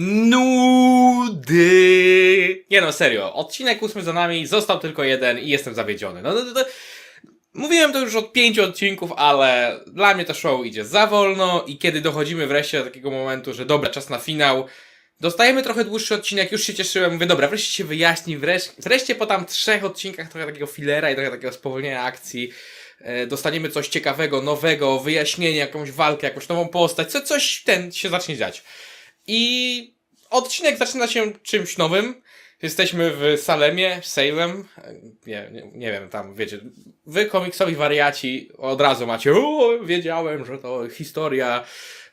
nudy. Nie no, serio. Odcinek ósmy za nami, został tylko jeden i jestem zawiedziony. No, to, to, Mówiłem to już od pięciu odcinków, ale dla mnie to show idzie za wolno i kiedy dochodzimy wreszcie do takiego momentu, że dobra, czas na finał, dostajemy trochę dłuższy odcinek, już się cieszyłem, mówię, dobra, wreszcie się wyjaśni, wreszcie, wreszcie po tam trzech odcinkach trochę takiego fillera i trochę takiego spowolnienia akcji, e, dostaniemy coś ciekawego, nowego, wyjaśnienie, jakąś walkę, jakąś nową postać, co, coś ten się zacznie dziać. I odcinek zaczyna się czymś nowym. Jesteśmy w Salemie, Salem, nie, nie, nie wiem, tam wiecie, wy komiksowi wariaci od razu macie, o, wiedziałem, że to historia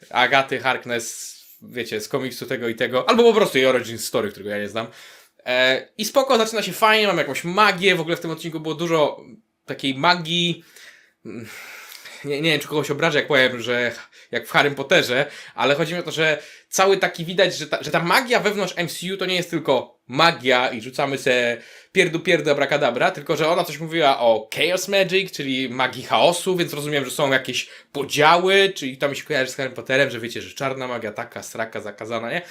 Agaty Harkness, wiecie, z komiksu tego i tego, albo po prostu jej origin story, którego ja nie znam. E, I spoko, zaczyna się fajnie, mam jakąś magię, w ogóle w tym odcinku było dużo takiej magii, Mm, nie, nie wiem, czy kogoś obrażę, jak powiem, że jak w Harrym Potterze, ale chodzi mi o to, że cały taki widać, że ta, że ta magia wewnątrz MCU to nie jest tylko magia i rzucamy se pierdu pierdu abracadabra, tylko że ona coś mówiła o Chaos Magic, czyli magii chaosu, więc rozumiem, że są jakieś podziały, czyli to mi się kojarzy z Harrym Potterem, że wiecie, że czarna magia taka, sraka, zakazana, nie?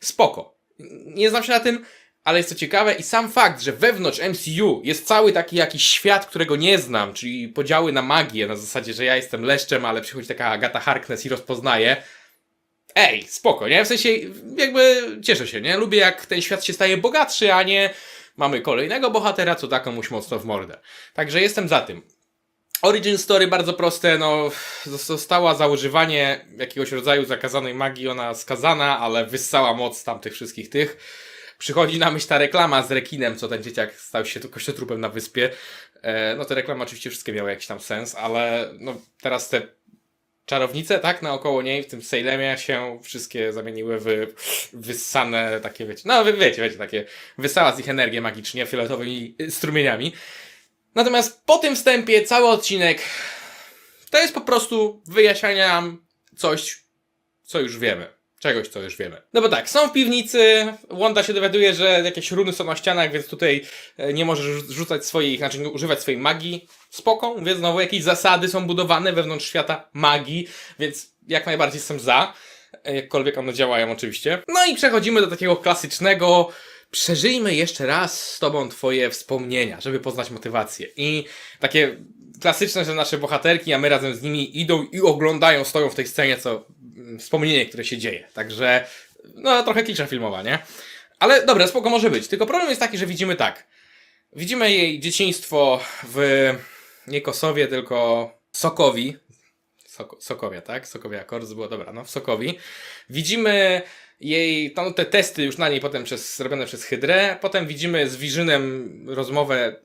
Spoko. Nie znam się na tym, ale jest to ciekawe i sam fakt, że wewnątrz MCU jest cały taki jakiś świat, którego nie znam, czyli podziały na magię, na zasadzie, że ja jestem leszczem, ale przychodzi taka Agata Harkness i rozpoznaje. Ej, spoko, nie? W sensie, jakby cieszę się, nie? Lubię jak ten świat się staje bogatszy, a nie mamy kolejnego bohatera, co da komuś mocno w mordę. Także jestem za tym. Origin story bardzo proste, no została za używanie jakiegoś rodzaju zakazanej magii, ona skazana, ale wyssała moc tamtych wszystkich tych. Przychodzi na myśl ta reklama z rekinem, co ten dzieciak stał się kościotrupem na wyspie. E, no te reklamy oczywiście wszystkie miały jakiś tam sens, ale no teraz te czarownice, tak, naokoło niej w tym Salemie się wszystkie zamieniły w wyssane takie, wiecie, no wy wiecie, wiecie, takie wysała z ich energię magicznie fioletowymi strumieniami. Natomiast po tym wstępie cały odcinek to jest po prostu wyjaśnianie nam coś, co już wiemy. Czegoś, co już wiemy. No bo tak, są w piwnicy, Wanda się dowiaduje, że jakieś runy są na ścianach, więc tutaj e, nie może rzu- rzucać swojej, znaczy nie używać swojej magii. Spoko, więc znowu jakieś zasady są budowane wewnątrz świata magii, więc jak najbardziej jestem za. E, Jakkolwiek one działają oczywiście. No i przechodzimy do takiego klasycznego przeżyjmy jeszcze raz z tobą twoje wspomnienia, żeby poznać motywację. I takie klasyczne, że nasze bohaterki, a my razem z nimi idą i oglądają, stoją w tej scenie, co wspomnienie, które się dzieje. Także, no trochę klisza filmowa, nie? Ale dobra, spoko może być. Tylko problem jest taki, że widzimy tak. Widzimy jej dzieciństwo w nie Kosowie, tylko Sokowi. Soko, Sokowia, tak? Sokowia Akors było, dobra, no w Sokowi. Widzimy jej, tam te testy już na niej potem przez, zrobione przez Hydrę. Potem widzimy z Visionem rozmowę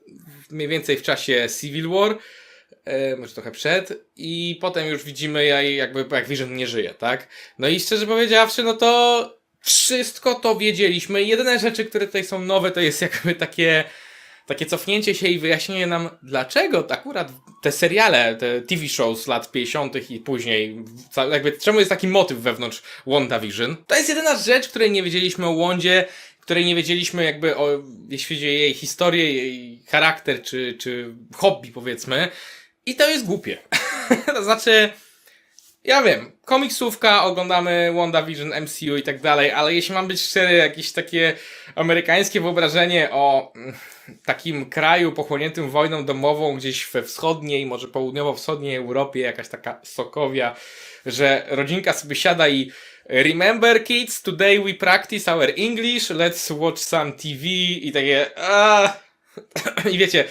mniej więcej w czasie Civil War. E, może trochę przed. I potem już widzimy jakby, jak Vision nie żyje, tak? No i szczerze powiedziawszy, no to wszystko to wiedzieliśmy. Jedyne rzeczy, które tutaj są nowe, to jest jakby takie takie cofnięcie się i wyjaśnienie nam, dlaczego akurat te seriale, te TV shows lat 50. i później, jakby czemu jest taki motyw wewnątrz WandaVision. To jest jedyna rzecz, której nie wiedzieliśmy o Wondzie, której nie wiedzieliśmy jakby o, jeśli chodzi o jej historię, jej charakter, czy, czy hobby powiedzmy. I to jest głupie. to znaczy, ja wiem, komiksówka, oglądamy WandaVision, MCU i tak dalej, ale jeśli mam być szczery, jakieś takie amerykańskie wyobrażenie o mm, takim kraju pochłoniętym wojną domową gdzieś we wschodniej, może południowo-wschodniej Europie, jakaś taka sokowia, że rodzinka sobie siada i Remember kids, today we practice our English, let's watch some TV i takie aaa. I wiecie,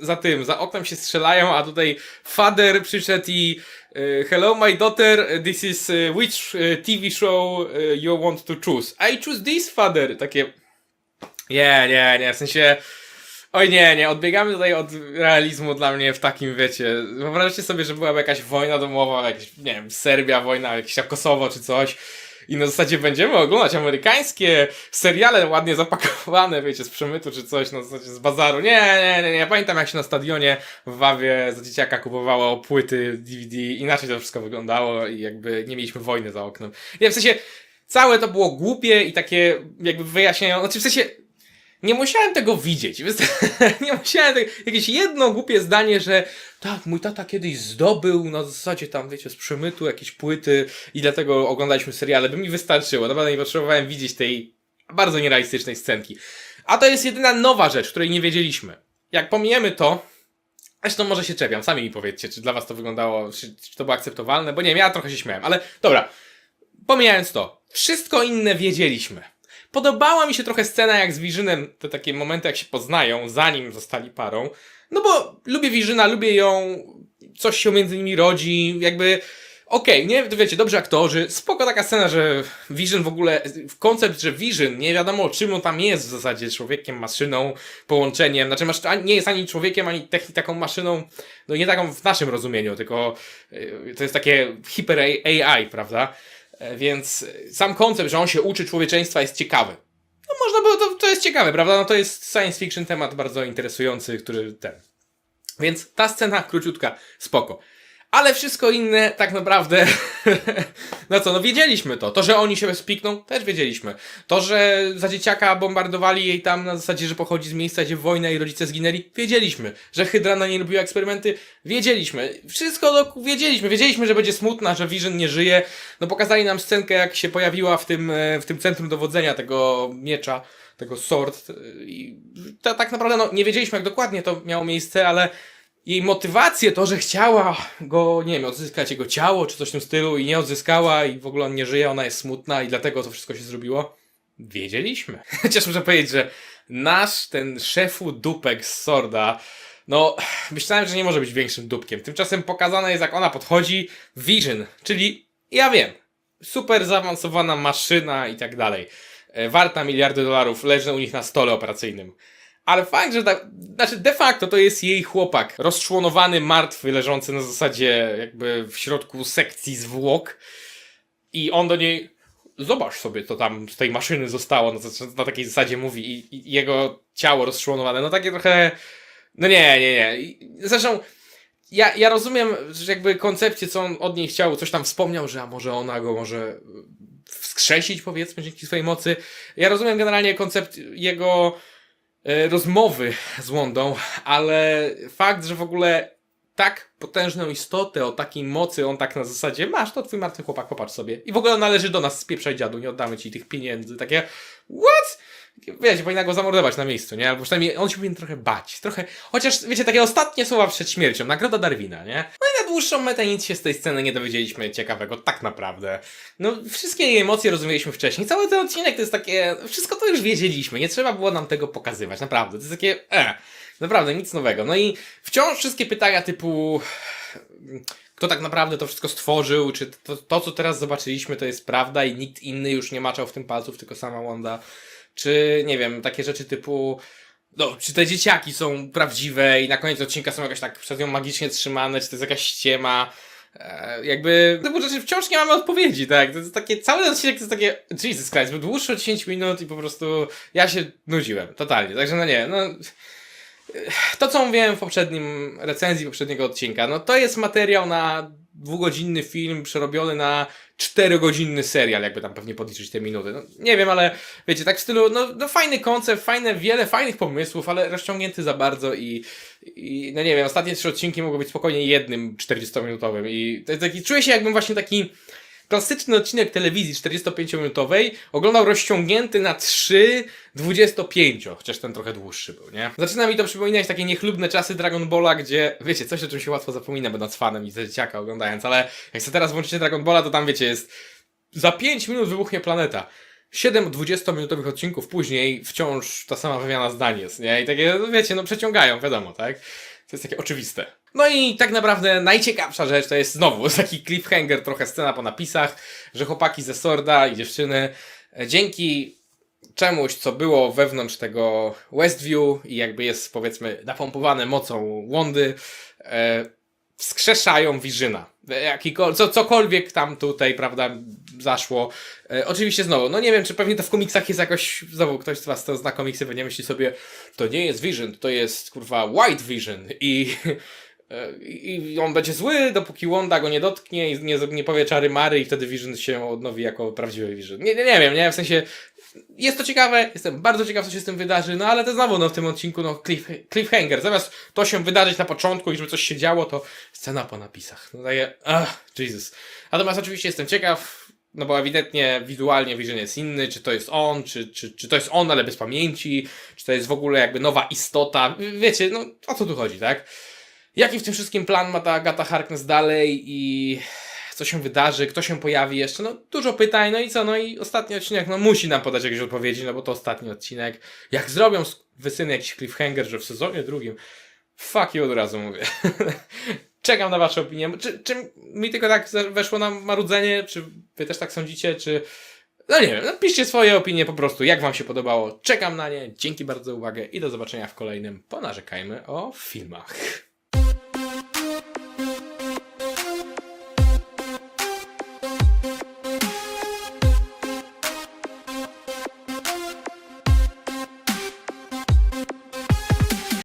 za tym, za oknem się strzelają, a tutaj father przyszedł i y, Hello my daughter, this is y, which y, TV show you want to choose? I choose this father. Takie nie, nie, nie, w sensie oj nie, nie, odbiegamy tutaj od realizmu dla mnie w takim, wiecie, wyobraźcie sobie, że byłaby jakaś wojna domowa, jakaś, nie wiem, Serbia, wojna, jakieś Kosowo czy coś i na zasadzie będziemy oglądać amerykańskie seriale ładnie zapakowane, wiecie, z przemytu czy coś, na zasadzie z bazaru. Nie, nie, nie, nie. Pamiętam jak się na stadionie w Wawie za dzieciaka kupowało płyty DVD, inaczej to wszystko wyglądało i jakby nie mieliśmy wojny za oknem. Nie, w sensie całe to było głupie i takie jakby wyjaśniają, znaczy w sensie nie musiałem tego widzieć. Nie musiałem tego, jakieś jedno głupie zdanie, że tak, mój tata kiedyś zdobył na zasadzie tam, wiecie, z przemytu jakieś płyty i dlatego oglądaliśmy seriale, by mi wystarczyło. Naprawdę nie potrzebowałem widzieć tej bardzo nierealistycznej scenki. A to jest jedyna nowa rzecz, której nie wiedzieliśmy. Jak pomijemy to, zresztą może się czepiam, sami mi powiedzcie, czy dla was to wyglądało, czy, czy to było akceptowalne, bo nie wiem, ja trochę się śmiałem, ale dobra. Pomijając to, wszystko inne wiedzieliśmy. Podobała mi się trochę scena jak z Wirzynem, te takie momenty jak się poznają, zanim zostali parą. No bo lubię Wirzyna, lubię ją, coś się między nimi rodzi, jakby... Okej, nie, wiecie, dobrzy aktorzy, spoko taka scena, że Vision w ogóle, koncept, że Vision, nie wiadomo czym on tam jest w zasadzie, człowiekiem, maszyną, połączeniem, znaczy masz, nie jest ani człowiekiem, ani techni, taką maszyną, no nie taką w naszym rozumieniu, tylko y, to jest takie hiper AI, prawda? E, Więc sam koncept, że on się uczy człowieczeństwa jest ciekawy. No można było, to, to jest ciekawe, prawda? No to jest science fiction temat bardzo interesujący, który ten. Więc ta scena króciutka, spoko. Ale wszystko inne tak naprawdę. no co, no wiedzieliśmy to. To, że oni się spikną, też wiedzieliśmy. To, że za dzieciaka bombardowali jej tam na zasadzie, że pochodzi z miejsca, gdzie wojna i rodzice zginęli, wiedzieliśmy. Że Hydra na niej robiła eksperymenty, wiedzieliśmy. Wszystko do, wiedzieliśmy. Wiedzieliśmy, że będzie smutna, że Vision nie żyje. No pokazali nam scenkę, jak się pojawiła w tym, e, w tym centrum dowodzenia tego miecza, tego sword. e, I ta, tak naprawdę no, nie wiedzieliśmy, jak dokładnie to miało miejsce, ale jej motywację, to, że chciała go, nie wiem, odzyskać jego ciało, czy coś w tym stylu i nie odzyskała i w ogóle on nie żyje, ona jest smutna i dlatego to wszystko się zrobiło, wiedzieliśmy. Chociaż muszę powiedzieć, że nasz ten szefu dupek z Sorda, no, myślałem, że nie może być większym dupkiem. Tymczasem pokazane jest, jak ona podchodzi Vision, czyli, ja wiem, super zaawansowana maszyna i tak dalej. E, Warta miliardy dolarów, leży u nich na stole operacyjnym. Ale fakt, że tak, znaczy de facto to jest jej chłopak, rozczłonowany, martwy, leżący na zasadzie jakby w środku sekcji zwłok i on do niej, zobacz sobie, co tam z tej maszyny zostało, na, na takiej zasadzie mówi i, i jego ciało rozczłonowane, no takie trochę, no nie, nie, nie. Zresztą ja, ja rozumiem, że jakby koncepcję, co on od niej chciał, coś tam wspomniał, że a może ona go może wskrzesić, powiedzmy, dzięki swojej mocy. Ja rozumiem generalnie koncept jego rozmowy z Wondą, ale fakt, że w ogóle tak potężną istotę o takiej mocy on tak na zasadzie masz, to twój martwy chłopak, popatrz sobie. I w ogóle należy do nas, spieprzaj dziadu, nie oddamy ci tych pieniędzy. Takie, what? Wiecie, powinna go zamordować na miejscu, nie? Albo przynajmniej on się powinien trochę bać. Trochę, chociaż, wiecie, takie ostatnie słowa przed śmiercią, nagroda Darwina, nie? No dłuższą metę nic się z tej sceny nie dowiedzieliśmy ciekawego, tak naprawdę. No, wszystkie jej emocje rozumieliśmy wcześniej. Cały ten odcinek to jest takie, wszystko to już wiedzieliśmy, nie trzeba było nam tego pokazywać, naprawdę. To jest takie, e, naprawdę, nic nowego. No i wciąż wszystkie pytania typu, kto tak naprawdę to wszystko stworzył, czy to, to co teraz zobaczyliśmy, to jest prawda i nikt inny już nie maczał w tym palców, tylko sama Wanda. Czy, nie wiem, takie rzeczy typu, no, czy te dzieciaki są prawdziwe i na koniec odcinka są jakoś tak przez nią magicznie trzymane, czy to jest jakaś ściema. E, jakby, no bo rzeczy wciąż nie mamy odpowiedzi, tak? To jest takie, cały ten odcinek to jest takie, Jesus Christ, był dłuższy od 10 minut i po prostu ja się nudziłem, totalnie. Także no nie, no to, co mówiłem w poprzednim recenzji poprzedniego odcinka, no to jest materiał na dwugodzinny film przerobiony na czterogodzinny serial, jakby tam pewnie podliczyć te minuty. No, nie wiem, ale wiecie, tak w stylu, no, no fajny koncept, fajne, wiele fajnych pomysłów, ale rozciągnięty za bardzo i, i no nie wiem, ostatnie trzy odcinki mogły być spokojnie jednym 40-minutowym i taki, czuję się jakbym właśnie taki klasyczny odcinek telewizji 45-minutowej oglądał rozciągnięty na 3 25, chociaż ten trochę dłuższy był, nie? Zaczyna mi to przypominać takie niechlubne czasy Dragon Balla, gdzie, wiecie, coś o czym się łatwo zapomina, będąc fanem i ze dzieciaka oglądając, ale jak sobie teraz włączycie Dragon Balla, to tam, wiecie, jest za 5 minut wybuchnie planeta. 7 20-minutowych odcinków później wciąż ta sama wymiana zdań jest, nie? I takie, no wiecie, no przeciągają, wiadomo, tak? To jest takie oczywiste. No i tak naprawdę najciekawsza rzecz to jest znowu taki cliffhanger, trochę scena po napisach, że chłopaki ze Sorda i dziewczyny e, dzięki czemuś, co było wewnątrz tego Westview i jakby jest powiedzmy napompowane mocą Wondy, e, wskrzeszają Wirzyna. Jakikol- co, cokolwiek tam tutaj, prawda, zaszło. E, oczywiście znowu, no nie wiem, czy pewnie to w komiksach jest jakoś, znowu ktoś z was to zna komiksy, pewnie myśli sobie, to nie jest Vision, to jest kurwa White Vision i, e, i on będzie zły, dopóki Wanda go nie dotknie i nie, nie powie czary mary i wtedy Vision się odnowi jako prawdziwy Vision. Nie, nie, nie wiem, nie, w sensie jest to ciekawe, jestem bardzo ciekaw, co się z tym wydarzy, no ale to znowu no, w tym odcinku no, cliff, cliffhanger. Zamiast to się wydarzyć na początku i żeby coś się działo, to scena po napisach. No daje, ach, Jesus. Natomiast oczywiście jestem ciekaw, no bo ewidentnie wizualnie Vision jest inny, czy to jest on, czy, czy, czy to jest on, ale bez pamięci, czy to jest w ogóle jakby nowa istota. Wiecie, no o co tu chodzi, tak? Jaki w tym wszystkim plan ma ta Agata Harkness dalej i co się wydarzy, kto się pojawi jeszcze, no dużo pytań, no i co, no i ostatni odcinek, no musi nam podać jakieś odpowiedzi, no bo to ostatni odcinek. Jak zrobią wysyny jakiś cliffhanger, że w sezonie drugim, fuck you od razu mówię. Czekam na wasze opinie. Czy, czy mi tylko tak weszło na marudzenie, czy wy też tak sądzicie, czy... No nie wiem, napiszcie swoje opinie po prostu, jak wam się podobało. Czekam na nie, dzięki bardzo za uwagę i do zobaczenia w kolejnym Ponarzekajmy o filmach.